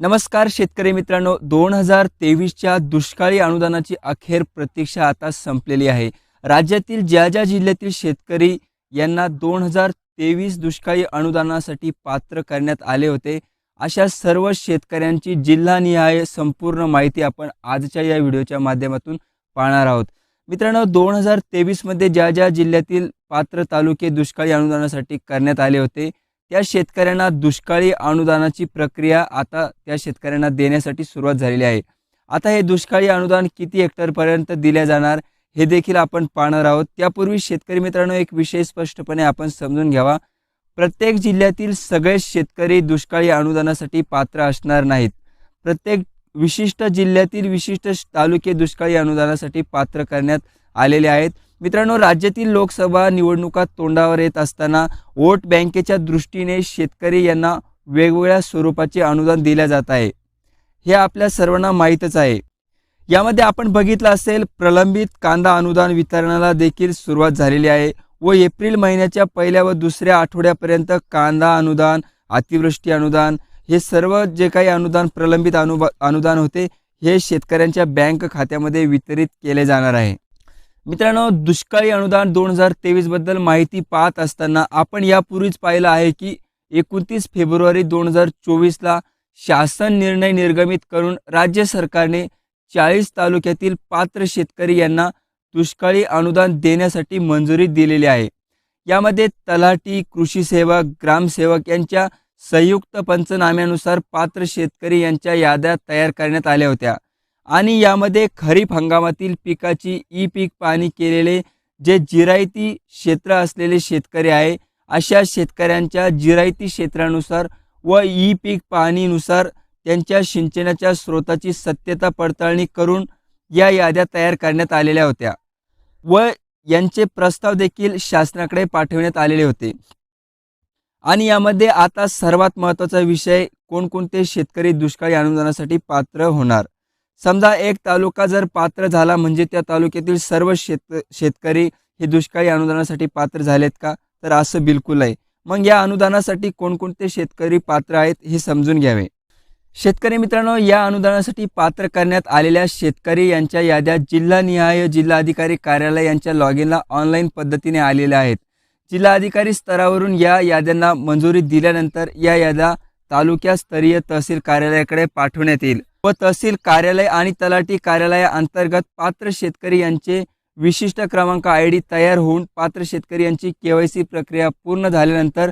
नमस्कार शेतकरी मित्रांनो दोन हजार तेवीसच्या दुष्काळी अनुदानाची अखेर प्रतीक्षा आता संपलेली आहे. राज्यातील ज्या ज्या जिल्ह्यातील शेतकरी यांना दोन हजार तेवीस दुष्काळी अनुदानासाठी पात्र करण्यात आले होते अशा सर्व शेतकऱ्यांची जिल्हानिहाय संपूर्ण माहिती आपण आजच्या या व्हिडिओच्या माध्यमातून पाहणार आहोत. मित्रांनो दोन हजार तेवीसमध्ये ज्या ज्या जिल्ह्यातील पात्र तालुके दुष्काळी अनुदानासाठी करण्यात आले होते त्या शेतकऱ्यांना दुष्काळी अनुदानाची प्रक्रिया आता त्या शेतकऱ्यांना देण्यासाठी सुरुवात झालेली आहे. आता हे दुष्काळी अनुदान किती हेक्टरपर्यंत दिले जाणार हे देखील आपण पाहणार आहोत. त्यापूर्वी शेतकरी मित्रांनो एक विषय स्पष्टपणे आपण समजून घ्यावा. प्रत्येक जिल्ह्यातील सगळे शेतकरी दुष्काळी अनुदानासाठी पात्र असणार नाहीत. प्रत्येक विशिष्ट जिल्ह्यातील विशिष्ट तालुके दुष्काळी अनुदानासाठी पात्र करण्यात आलेले आहेत. मित्रांनो राज्यातील लोकसभा निवडणुका तोंडावर येत असताना वोट बँकेच्या दृष्टीने शेतकरी यांना वेगवेगळ्या स्वरूपाचे अनुदान दिले जात आहे. हे आपल्या सर्वांना माहीतच आहे. यामध्ये आपण बघितलं असेल प्रलंबित कांदा अनुदान वितरणाला देखील सुरुवात झालेली आहे व एप्रिल महिन्याच्या पहिल्या व दुसऱ्या आठवड्यापर्यंत कांदा अनुदान अतिवृष्टी अनुदान हे सर्व जे काही अनुदान प्रलंबित अनुबा अनुदान होते हे शेतकऱ्यांच्या बँक खात्यामध्ये वितरित केले जाणार आहे. मित्रांनो दुष्काळी अनुदान दोन हजार तेवीसबद्दल माहिती पाहत असताना आपण यापूर्वीच पाहिलं आहे की एकोणतीस फेब्रुवारी दोन हजार चोवीसला शासन निर्णय निर्गमित करून राज्य सरकारने चाळीस तालुक्यातील पात्र शेतकरी यांना दुष्काळी अनुदान देण्यासाठी मंजुरी दिलेली आहे. यामध्ये तलाठी कृषी सेवक ग्रामसेवक यांच्या संयुक्त पंचनाम्यानुसार पात्र शेतकरी यांच्या याद्या तयार करण्यात आल्या होत्या. आणि यामध्ये खरीप हंगामातील पिकाची ई पीक पाणी केलेले जे जिरायती क्षेत्र असलेले शेतकरी आहे अशा शेतकऱ्यांच्या जिरायती क्षेत्रानुसार व ई पीक पाणीनुसार त्यांच्या सिंचनाच्या स्रोताची सत्यता पडताळणी करून या याद्या तयार करण्यात आलेल्या होत्या व यांचे प्रस्ताव देखील शासनाकडे पाठवण्यात आलेले होते. आणि यामध्ये आता सर्वात महत्त्वाचा विषय कोणकोणते शेतकरी दुष्काळी अनुदानासाठी पात्र होणार? समजा एक तालुका जर पात्र झाला म्हणजे त्या तालुक्यातील सर्व शेत शेतकरी हे दुष्काळी अनुदानासाठी पात्र झालेत का? तर असं बिलकुल आहे मग या अनुदानासाठी कोणकोणते शेतकरी पात्र आहेत हे समजून घ्यावे. शेतकरी मित्रांनो या अनुदानासाठी पात्र करण्यात आलेल्या शेतकरी यांच्या याद्या जिल्हानिहाय जिल्हाधिकारी कार्यालय यांच्या लॉग इनला ऑनलाईन पद्धतीने आलेल्या आहेत. जिल्हाधिकारी स्तरावरून या याद्यांना मंजुरी दिल्यानंतर या याद्या तालुक्यास्तरीय तहसील कार्यालयाकडे पाठवण्यात येईल. व तहसील कार्यालय आणि तलाठी कार्यालयाअंतर्गत पात्र शेतकरी यांचे विशिष्ट क्रमांक आय डी तयार होऊन पात्र शेतकरी यांची के वाय सी प्रक्रिया पूर्ण झाल्यानंतर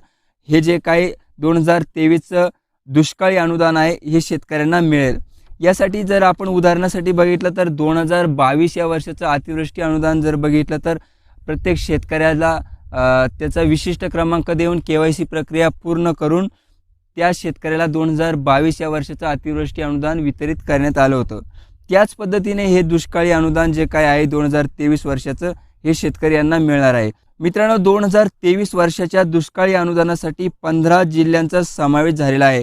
हे जे काही दोन हजार तेवीसचं दुष्काळी अनुदान आहे हे शेतकऱ्यांना मिळेल. यासाठी जर आपण उदाहरणासाठी बघितलं तर दोन हजार बावीस या वर्षाचं अतिवृष्टी अनुदान जर बघितलं तर प्रत्येक शेतकऱ्याला त्याचा विशिष्ट क्रमांक देऊन के वाय सी प्रक्रिया पूर्ण करून त्या शेतकऱ्याला दोन हजार बावीस या वर्षाचं अतिवृष्टी अनुदान वितरित करण्यात आलं होतं. त्याच पद्धतीने हे दुष्काळी अनुदान जे काय आहे दोन हजार तेवीस वर्षाचं हे शेतकरी यांना मिळणार आहे. मित्रांनो दोन हजार तेवीस वर्षाच्या दुष्काळी अनुदानासाठी पंधरा जिल्ह्यांचा समावेश झालेला आहे.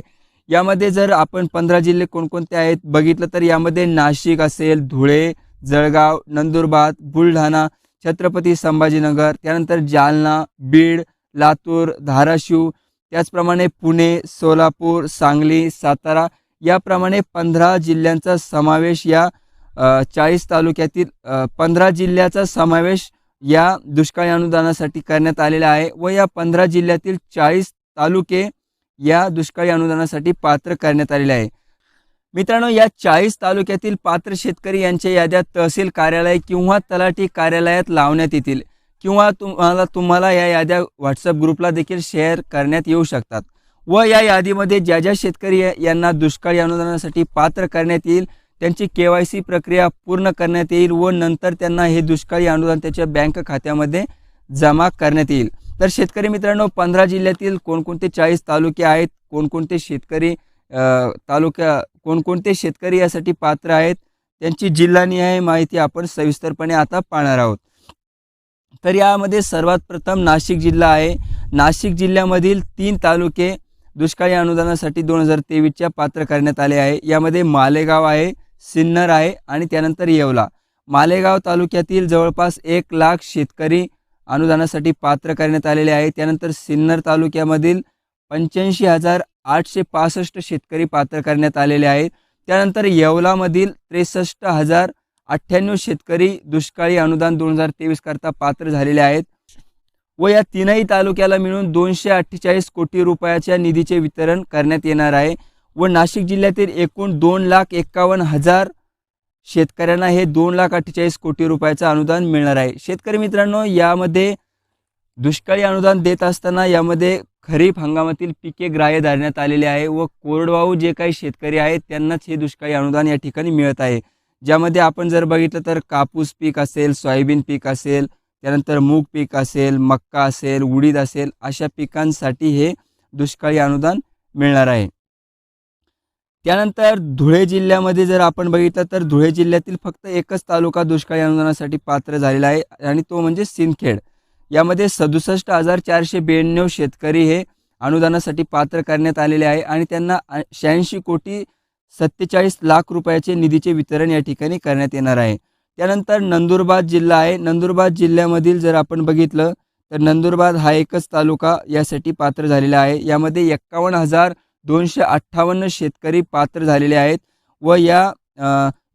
यामध्ये जर आपण पंधरा जिल्हे कोणकोणते आहेत बघितलं तर यामध्ये नाशिक असेल धुळे जळगाव नंदुरबार बुलढाणा छत्रपती संभाजीनगर त्यानंतर जालना बीड लातूर धाराशिव त्याचप्रमाणे पुणे सोलापूर सांगली सातारा याप्रमाणे पंधरा जिल्ह्यांचा समावेश या चाळीस तालुक्यातील पंधरा जिल्ह्याचा समावेश या दुष्काळी अनुदानासाठी करण्यात आलेला आहे व या पंधरा जिल्ह्यातील चाळीस तालुके या दुष्काळी अनुदानासाठी पात्र करण्यात आलेले आहे. मित्रांनो या चाळीस तालुक्यातील पात्र शेतकरी यांच्या याद्या तहसील कार्यालय किंवा तलाठी कार्यालयात लावण्यात येतील. किंवा तुम्हाला तुम्हाला या याद्या व्हॉट्सअप ग्रुपला देखील शेअर करण्यात येऊ शकतात. व या यादीमध्ये ज्या ज्या शेतकरी यांना दुष्काळी अनुदानासाठी पात्र करण्यात येईल त्यांची के वाय सी प्रक्रिया पूर्ण करण्यात येईल व नंतर त्यांना हे दुष्काळी अनुदान त्याच्या बँक खात्यामध्ये जमा करण्यात येईल. तर शेतकरी मित्रांनो पंधरा जिल्ह्यातील कोणकोणते चाळीस तालुके आहेत कोणकोणते शेतकरी तालुक्या कोणकोणते शेतकरी यासाठी पात्र आहेत त्यांची जिल्हानिहाय माहिती आपण सविस्तरपणे आता पाहणार आहोत. तर यामध्ये सर्वात प्रथम नाशिक जिल्हा आहे. नाशिक जिल्ह्यामधील तीन तालुके दुष्काळी अनुदानासाठी दोन हजार तेवीसच्या पात्र करण्यात आले आहे. यामध्ये मालेगाव आहे सिन्नर आहे आणि त्यानंतर येवला. मालेगाव तालुक्यातील जवळपास एक लाख शेतकरी अनुदानासाठी पात्र करण्यात आलेले आहे. त्यानंतर सिन्नर तालुक्यामधील पंच्याऐंशी हजार आठशे पासष्ट शेतकरी पात्र करण्यात आलेले आहेत. त्यानंतर येवलामधील त्रेसष्ट हजार अठ्ठ्याण्णव शेतकरी दुष्काळी अनुदान दोन हजार तेवीस करता पात्र झालेले आहेत. व या तीनही तालुक्याला मिळून दोनशे अठ्ठेचाळीस कोटी रुपयाच्या निधीचे वितरण करण्यात येणार आहे. व नाशिक जिल्ह्यातील एकूण दोन लाख एक्कावन्न हजार शेतकऱ्यांना हे दोन लाख अठ्ठेचाळीस कोटी रुपयाचं अनुदान मिळणार आहे. शेतकरी मित्रांनो यामध्ये दुष्काळी अनुदान देत असताना यामध्ये खरीप हंगामातील पिके ग्राह्य धरण्यात आलेले आहे व कोरडवाहू जे काही शेतकरी आहेत त्यांनाच हे दुष्काळी अनुदान या ठिकाणी मिळत आहे. ज्यामध्ये आपण जर बघितलं तर कापूस पीक असेल सोयाबीन पीक असेल त्यानंतर मूग पीक असेल मक्का असेल उडीद असेल अशा पिकांसाठी हे दुष्काळी अनुदान मिळणार आहे. त्यानंतर धुळे जिल्ह्यामध्ये जर आपण बघितलं तर धुळे जिल्ह्यातील फक्त एकच तालुका दुष्काळी अनुदानासाठी पात्र झालेला आहे आणि तो म्हणजे सिंदखेड. यामध्ये सदुसष्ट हजार चारशे ब्याण्णव शेतकरी हे अनुदानासाठी पात्र करण्यात आलेले आहे आणि त्यांना शहाऐंशी कोटी सत्तेचाळीस लाख रुपयाचे निधीचे वितरण या ठिकाणी करण्यात येणार आहे. त्यानंतर नंदुरबार जिल्हा आहे. नंदुरबार जिल्ह्यामधील जर आपण बघितलं तर नंदुरबार हा एकच तालुका यासाठी पात्र झालेला आहे. यामध्ये एक्कावन्न हजार दोनशे अठ्ठावन्न शेतकरी पात्र झालेले आहेत व या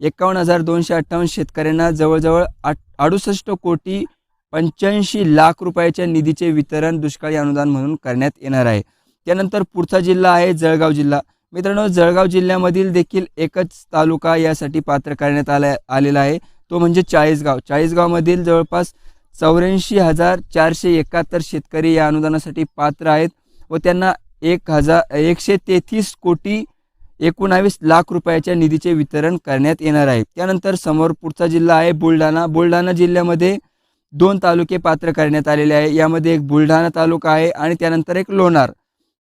एकावन्न हजार दोनशे अठ्ठावन्न शेतकऱ्यांना जवळजवळ आठ अडुसष्ट कोटी पंच्याऐंशी लाख रुपयाच्या निधीचे वितरण दुष्काळी अनुदान म्हणून करण्यात येणार आहे. त्यानंतर पुढचा जिल्हा आहे जळगाव जिल्हा. मित्रांनो जळगाव जिल्ह्यामधील देखील एकच तालुका यासाठी पात्र करण्यात आला आलेला आहे. तो म्हणजे चाळीसगाव. चाळीसगावमधील जवळपास चौऱ्याऐंशी हजार चारशे एकाहत्तर शेतकरी या अनुदानासाठी पात्र आहेत व त्यांना एक हजार एकशे तेहतीस कोटी एकोणावीस लाख रुपयाच्या निधीचे वितरण करण्यात येणार आहे. त्यानंतर समोर पुढचा जिल्हा आहे बुलढाणा. बुलढाणा जिल्ह्यामध्ये दोन तालुके पात्र करण्यात आलेले आहे. यामध्ये एक बुलढाणा तालुका आहे आणि त्यानंतर एक लोणार.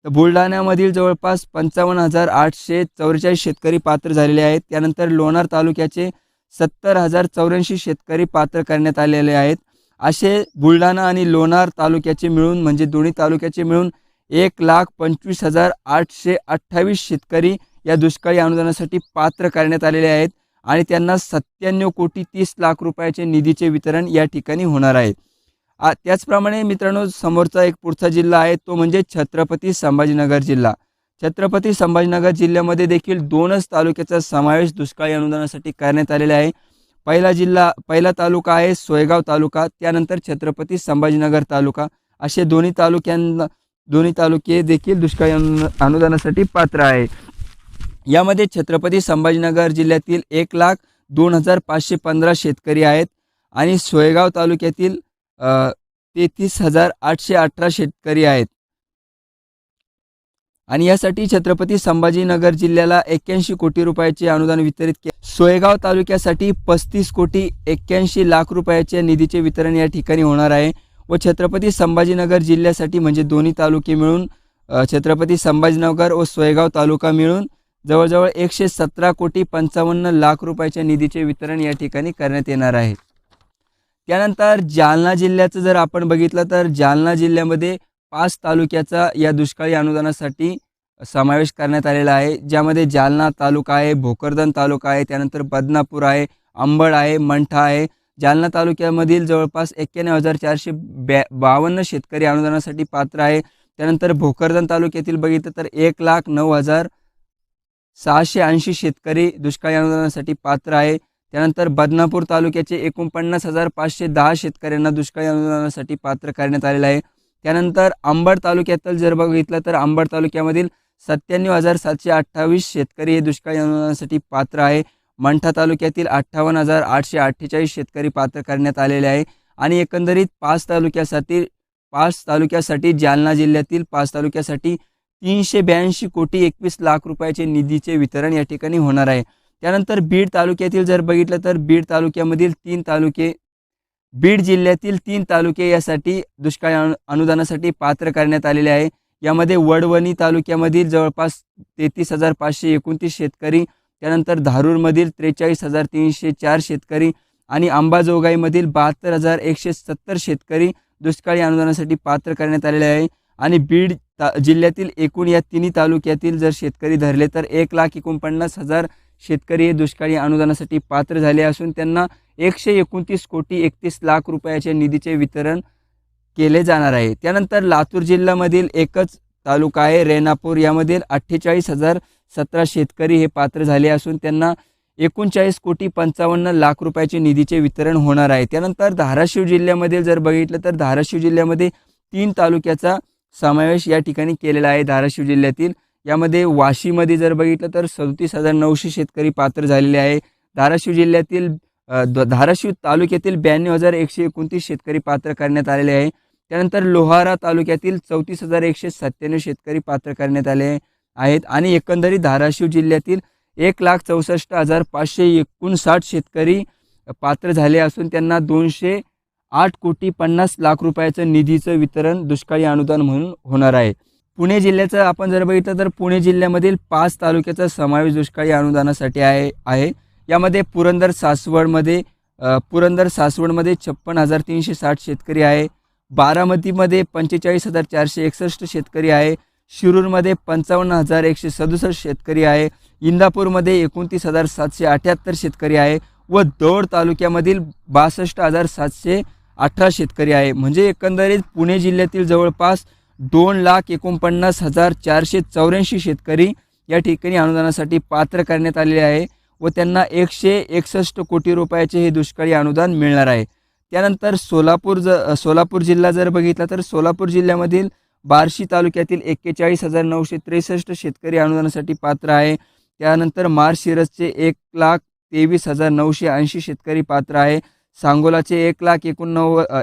तर बुलढाण्यामधील जवळपास पंचावन्न हजार आठशे चौवेचाळीस शेतकरी पात्र झालेले आहेत. त्यानंतर लोणार तालुक्याचे सत्तर हजार चौऱ्याऐंशी शेतकरी पात्र करण्यात आलेले आहेत. असे बुलढाणा आणि लोणार तालुक्याचे मिळून म्हणजे दोन्ही तालुक्याचे मिळून एक लाख पंचवीस हजार आठशे अठ्ठावीस शेतकरी या दुष्काळी अनुदानासाठी पात्र करण्यात आलेले आहेत आणि त्यांना सत्त्याण्णव कोटी तीस लाख रुपयाचे निधीचे वितरण या ठिकाणी होणार आहे. त्याचप्रमाणे मित्रांनो समोरचा एक पुढचा जिल्हा आहे तो म्हणजे छत्रपती संभाजीनगर जिल्हा. छत्रपती संभाजीनगर जिल्ह्यामध्ये देखील दोनच तालुक्याचा समावेश दुष्काळी अनुदानासाठी करण्यात आलेला आहे. पहिला जिल्हा पहिला तालुका आहे सोयगाव तालुका त्यानंतर छत्रपती संभाजीनगर तालुका. असे दोन्ही तालुक्यांना दोन्ही तालुके देखील दुष्काळी अनुदानासाठी पात्र आहे. यामध्ये छत्रपती संभाजीनगर जिल्ह्यातील एक लाख दोन हजार पाचशे पंधरा शेतकरी आहेत आणि सोयगाव तालुक्यातील तेहतीस हजार आठशे अठरा शेतकरी आहेत. आणि यासाठी छत्रपती संभाजीनगर जिल्ह्याला एक्क्याऐंशी कोटी रुपयाचे अनुदान वितरित केले सोयगाव तालुक्यासाठी पस्तीस कोटी एक्क्याऐंशी लाख रुपयाच्या निधीचे वितरण या ठिकाणी होणार आहे व छत्रपती संभाजीनगर जिल्ह्यासाठी म्हणजे दोन्ही तालुके मिळून छत्रपती संभाजीनगर व सोयगाव तालुका मिळून जवळजवळ एकशे सतरा कोटी पंचावन्न लाख रुपयाच्या निधीचे वितरण या ठिकाणी करण्यात येणार आहे. त्यानंतर जालना जिल्ह्याचं जर आपण बघितलं तर जालना जिल्ह्यामध्ये पाच तालुक्याचा या दुष्काळी अनुदानासाठी समावेश करण्यात आलेला आहे. ज्यामध्ये जालना तालुका आहे भोकरदन तालुका आहे त्यानंतर बदनापूर आहे अंबड आहे मंठा आहे. जालना तालुक्यामधील जवळपास एक्क्याण्णव हजार चारशे ब्या बावन्न शेतकरी अनुदानासाठी पात्र आहे. त्यानंतर भोकरदन तालुक्यातील बघितलं तर एक लाख नऊ हजार सहाशे ऐंशी शेतकरी दुष्काळी अनुदानासाठी पात्र आहे. त्यानंतर बदनापूर तालुक्याचे एकोणपन्नास हजार पाचशे दहा शेतकऱ्यांना दुष्काळी अनुदानासाठी पात्र करण्यात आलेलं आहे. त्यानंतर अंबड तालुक्यातील जर बघितलं तर अंबड तालुक्यामधील सत्त्याण्णव हजार सातशे अठ्ठावीस शेतकरी हे दुष्काळी अनुदानासाठी पात्र आहे. मंठा तालुक्यातील अठ्ठावन्न हजार आठशे अठ्ठेचाळीस शेतकरी पात्र करण्यात आलेले आहे. आणि एकंदरीत पाच तालुक्यासाठी पाच तालुक्यासाठी जालना जिल्ह्यातील पाच तालुक्यासाठी तीनशे ब्याऐंशी कोटी एकवीस लाख रुपयाचे निधीचे वितरण या ठिकाणी होणार आहे. त्यानंतर बीड तालुक्यातील जर बघितलं तर बीड तालुक्यामधील तीन तालुके बीड जिल्ह्यातील तीन तालुके यासाठी दुष्काळ अनुदानासाठी पात्र करण्यात आलेले आहे. यामध्ये वडवणी तालुक्यामधील जवळपास तेहतीस हजार पाचशे एकोणतीस शेतकरी त्यानंतर धारूरमधील त्रेचाळीस हजार तीनशे चार शेतकरी आणि अंबाजोगाईमधील बहात्तर हजार एकशे सत्तर शेतकरी दुष्काळी अनुदानासाठी पात्र करण्यात आलेले आहे. आणि बीड ता जिल्ह्यातील एकूण या तिन्ही तालुक्यातील जर शेतकरी धरले तर एक लाख एकोणपन्नास हजार शेतकरी हे दुष्काळी अनुदानासाठी पात्र झाले असून त्यांना एकशे एकोणतीस कोटी एकतीस लाख रुपयाच्या निधीचे वितरण केले जाणार आहे. त्यानंतर लातूर जिल्ह्यामधील एकच तालुका आहे रेणापूर. यामधील अठ्ठेचाळीस हजार सतरा शेतकरी हे पात्र झाले असून त्यांना एकोणचाळीस कोटी पंचावन्न लाख रुपयाचे निधीचे वितरण होणार आहे. त्यानंतर धाराशिव जिल्ह्यामध्ये जर बघितलं तर धाराशिव जिल्ह्यामध्ये तीन तालुक्याचा समावेश या ठिकाणी केलेला आहे. धाराशिव जिल्ह्यातील यामध्ये वाशीमध्ये जर बघितलं तर सदतीस हजार नऊशे शेतकरी पात्र झालेले आहे. धाराशिव जिल्ह्यातील द- धाराशिव तालुक्यातील ब्याण्णव हजार एकशे एकोणतीस शेतकरी पात्र करण्यात आलेले आहे. त्यानंतर लोहारा तालुक्यातील चौतीस हजार एकशे सत्त्याण्णव शेतकरी पात्र करण्यात आले आहेत आणि एकंदरीत धाराशिव जिल्ह्यातील एक लाख चौसष्ट हजार पाचशे एकोणसाठ शेतकरी पात्र झाले असून त्यांना दोनशे आठ कोटी पन्नास लाख रुपयाचं निधीचं वितरण दुष्काळी अनुदान म्हणून होणार आहे. पुणे जिल्ह्याचं आपण जर बघितलं तर पुणे जिल्ह्यामधील पाच तालुक्याचा समावेश दुष्काळी अनुदानासाठी आहे आहे. यामध्ये पुरंदर सासवडमध्ये पुरंदर सासवडमध्ये छप्पन हजार तीनशे साठ शेतकरी आहे. बारामतीमध्ये पंचेचाळीस हजार चारशे एकसष्ट शेतकरी आहे. शिरूरमध्ये पंचावन्न हजार एकशे सदुसष्ट शेतकरी आहे. इंदापूरमध्ये एकोणतीस हजार सातशे अठ्याहत्तर शेतकरी आहे व दौड तालुक्यामधील बासष्ट हजार सातशे अठरा शेतकरी आहे. म्हणजे एकंदरीत पुणे जिल्ह्यातील जवळपास दोन लाख एकोणपन्नास हजार चारशे चौऱ्याऐंशी शेतकरी या ठिकाणी अनुदानासाठी पात्र करण्यात आलेले आहे व त्यांना एकशे एकसष्ट कोटी रुपयाचे हे दुष्काळी अनुदान मिळणार आहे. त्यानंतर सोलापूर ज सोलापूर जिल्हा जर बघितला तर सोलापूर जिल्ह्यामधील बार्शी तालुक्यातील एक्केचाळीस हजार नऊशे त्रेसष्ट शेतकरी अनुदानासाठी पात्र आहे. त्यानंतर मार्शिरसचे एक लाख तेवीस हजार नऊशे ऐंशी शेतकरी पात्र आहे. सांगोलाचे एक लाख एकोणनव्वद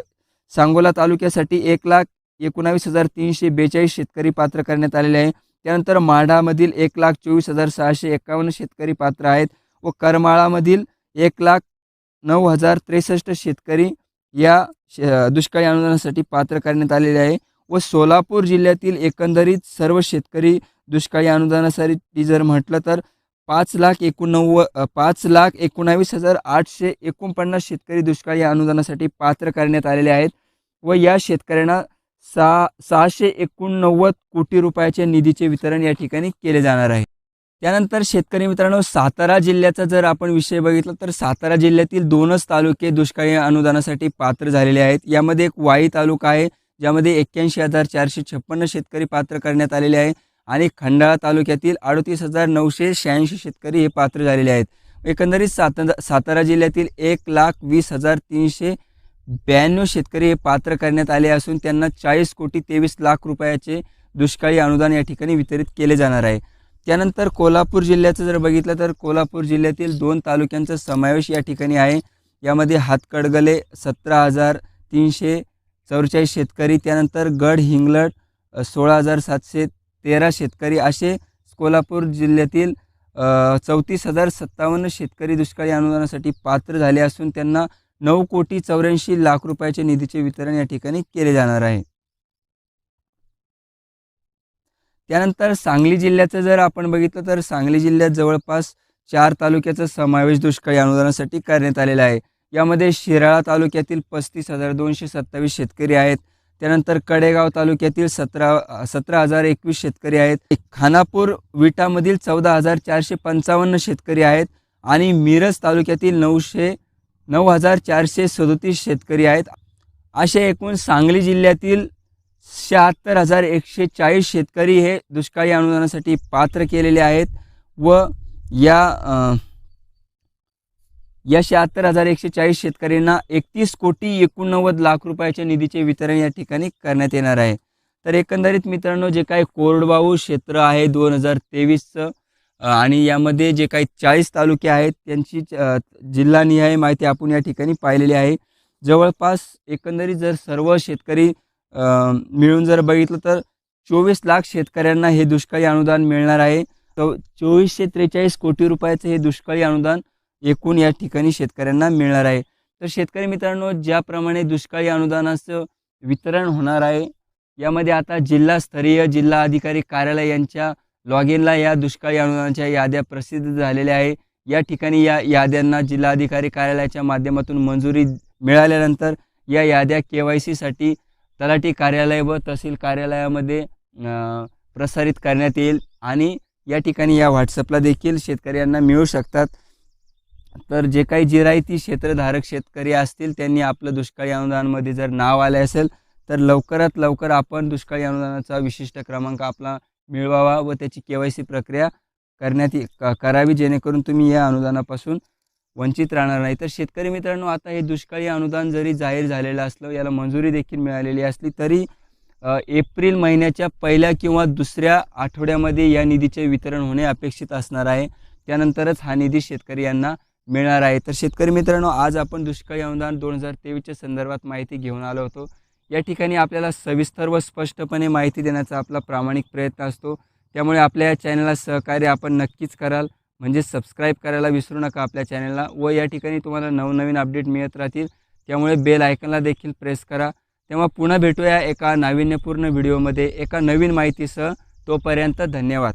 सांगोला तालुक्यासाठी एक लाख एकोणावीस हजार तीनशे बेचाळीस शेतकरी पात्र करण्यात आलेले आहे. त्यानंतर माढामधील एक लाख चोवीस हजार सहाशे एकावन्न शेतकरी पात्र आहेत व करमाळामधील एक लाख नऊ हजार त्रेसष्ट शेतकरी या शे दुष्काळी अनुदानासाठी पात्र करण्यात आलेले आहे व सोलापूर जिल्ह्यातील एकंदरीत सर्व शेतकरी दुष्काळी अनुदानासाठी जर म्हटलं तर पाच लाख एकोणनव्व पाच लाख एकोणावीस हजार आठशे एकोणपन्नास शेतकरी दुष्काळी अनुदानासाठी पात्र करण्यात आलेले आहेत व या शेतकऱ्यांना सा सहाशे एकोणनव्वद कोटी रुपयाचे निधीचे वितरण या ठिकाणी केले जाणार आहे. त्यानंतर शेतकरी मित्रांनो सातारा जिल्ह्याचा जर आपण विषय बघितला तर सातारा जिल्ह्यातील दोनच तालुके दुष्काळी अनुदानासाठी पात्र झालेले आहेत. यामध्ये एक वाई तालुका आहे ज्यामध्ये एक्क्याऐंशी हजार चारशे छप्पन्न शेतकरी पात्र करण्यात आलेले आहे आणि खंडाळा तालुक्यातील अडतीस हजार नऊशे शहाऐंशी शेतकरी हे पात्र झालेले आहेत. एकंदरीत सात सातारा जिल्ह्यातील एक लाख वीस हजार तीनशे ब्याण्णव शेतकरी हे पात्र करण्यात आले असून त्यांना चाळीस कोटी तेवीस लाख रुपयाचे दुष्काळी अनुदान या ठिकाणी वितरित केले जाणार आहे. त्यानंतर कोल्हापूर जिल्ह्याचं जर बघितलं तर कोल्हापूर जिल्ह्यातील दोन तालुक्यांचा समावेश या ठिकाणी आहे. यामध्ये हातकडगले सतरा हजार तीनशे चौवेचाळीस शेतकरी त्यानंतर गड हिंगलट सोळा हजार सातशे तेरा शेतकरी असे कोल्हापूर जिल्ह्यातील चौतीस हजार सत्तावन्न शेतकरी दुष्काळी अनुदानासाठी पात्र झाले असून त्यांना नऊ कोटी चौऱ्याऐंशी लाख रुपयाचे निधीचे वितरण या ठिकाणी केले जाणार आहे. त्यानंतर सांगली जिल्ह्याचं जर आपण बघितलं तर सांगली जिल्ह्यात जवळपास चार तालुक्याचा समावेश दुष्काळी अनुदानासाठी करण्यात आलेला आहे. यामध्ये शिराळा तालुक्यातील पस्तीस हजार दोनशे सत्तावीस शेतकरी आहेत. त्यानंतर कडेगाव तालुक्यातील सतरा सतरा हजार एकवीस शेतकरी आहेत. खानापूर विटामधील चौदा हजार चारशे पंचावन्न शेतकरी आहेत. आणि मिरज तालुक्यातील नऊशे नऊ हजार चारशे सदोतीस शेतकरी आहेत. असे एकूण सांगली जिल्ह्यातील शहात्तर हजार एकशे चाळीस शेतकरी हे दुष्काळी अनुदानासाठी पात्र केलेले आहेत व या या शहात्तर हजार एकशे चाळीस शेतकऱ्यांना एकतीस कोटी एकोणनव्वद लाख रुपयाच्या निधीचे वितरण या ठिकाणी करण्यात येणार आहे. तर एकंदरीत मित्रांनो जे काही कोरडवाहू क्षेत्र आहे दोन हजार तेवीसचं आणि यामध्ये जे काही चाळीस तालुके आहेत त्यांची जिल्हानिहाय माहिती आपण या ठिकाणी पाहिलेली आहे. जवळपास एकंदरीत जर सर्व शेतकरी मिळून जर बघितलं तर चोवीस लाख शेतकऱ्यांना हे दुष्काळी अनुदान मिळणार आहे. तर चोवीसशे त्रेचाळीस कोटी रुपयाचं हे दुष्काळी अनुदान एकूण या ठिकाणी शेतकऱ्यांना मिळणार आहे. तर शेतकरी मित्रांनो ज्याप्रमाणे दुष्काळी अनुदानाचं वितरण होणार आहे यामध्ये आता जिल्हास्तरीय जिल्हा अधिकारी कार्यालय यांच्या लॉग इनला या दुष्काळी अनुदानाच्या याद्या प्रसिद्ध झालेल्या आहे. या ठिकाणी या याद्यांना जिल्हाधिकारी कार्यालयाच्या माध्यमातून मंजुरी मिळाल्यानंतर या याद्या के वाय सीसाठी तलाठी कार्यालय व तहसील कार्यालयामध्ये प्रसारित करण्यात येईल आणि या ठिकाणी या व्हॉट्सअपला देखील शेतकऱ्यांना मिळू शकतात. तर जे काही जिरायती क्षेत्रधारक शेतकरी असतील त्यांनी आपलं दुष्काळी अनुदानमध्ये जर नाव आले असेल तर लवकरात लवकर आपण दुष्काळी अनुदानाचा विशिष्ट क्रमांक आपला मिळवावा व त्याची के वाय सी प्रक्रिया करण्यात क- करावी जेणेकरून तुम्ही या अनुदानापासून वंचित राहणार नाही. तर शेतकरी मित्रांनो आता हे दुष्काळी अनुदान जरी जाहीर झालेलं असलं याला मंजुरी देखील मिळालेली असली तरी एप्रिल महिन्याच्या पहिल्या किंवा दुसऱ्या आठवड्यामध्ये या निधीचे वितरण होणे अपेक्षित असणार आहे. त्यानंतरच हा निधी शेतकरी यांना मिळणार आहे. तर शेतकरी मित्रांनो आज आपण दुष्काळी अनुदान दोन हजार तेवीसच्या संदर्भात माहिती घेऊन आलो होतो. या ठिकाणी आपल्याला सविस्तर व स्पष्टपणे माहिती देण्याचा आपला प्रामाणिक प्रयत्न असतो. त्यामुळे आपल्या या चॅनलला सहकार्य आपण नक्कीच कराल. म्हणजे सबस्क्राईब करायला विसरू नका आपल्या चॅनलला व या ठिकाणी तुम्हाला नवनवीन अपडेट मिळत राहतील. त्यामुळे बेल आयकनला देखील प्रेस करा. तेव्हा पुन्हा भेटूया एका नाविन्यपूर्ण व्हिडिओमध्ये. एका नवीन माहितीसह तोपर्यंत धन्यवाद.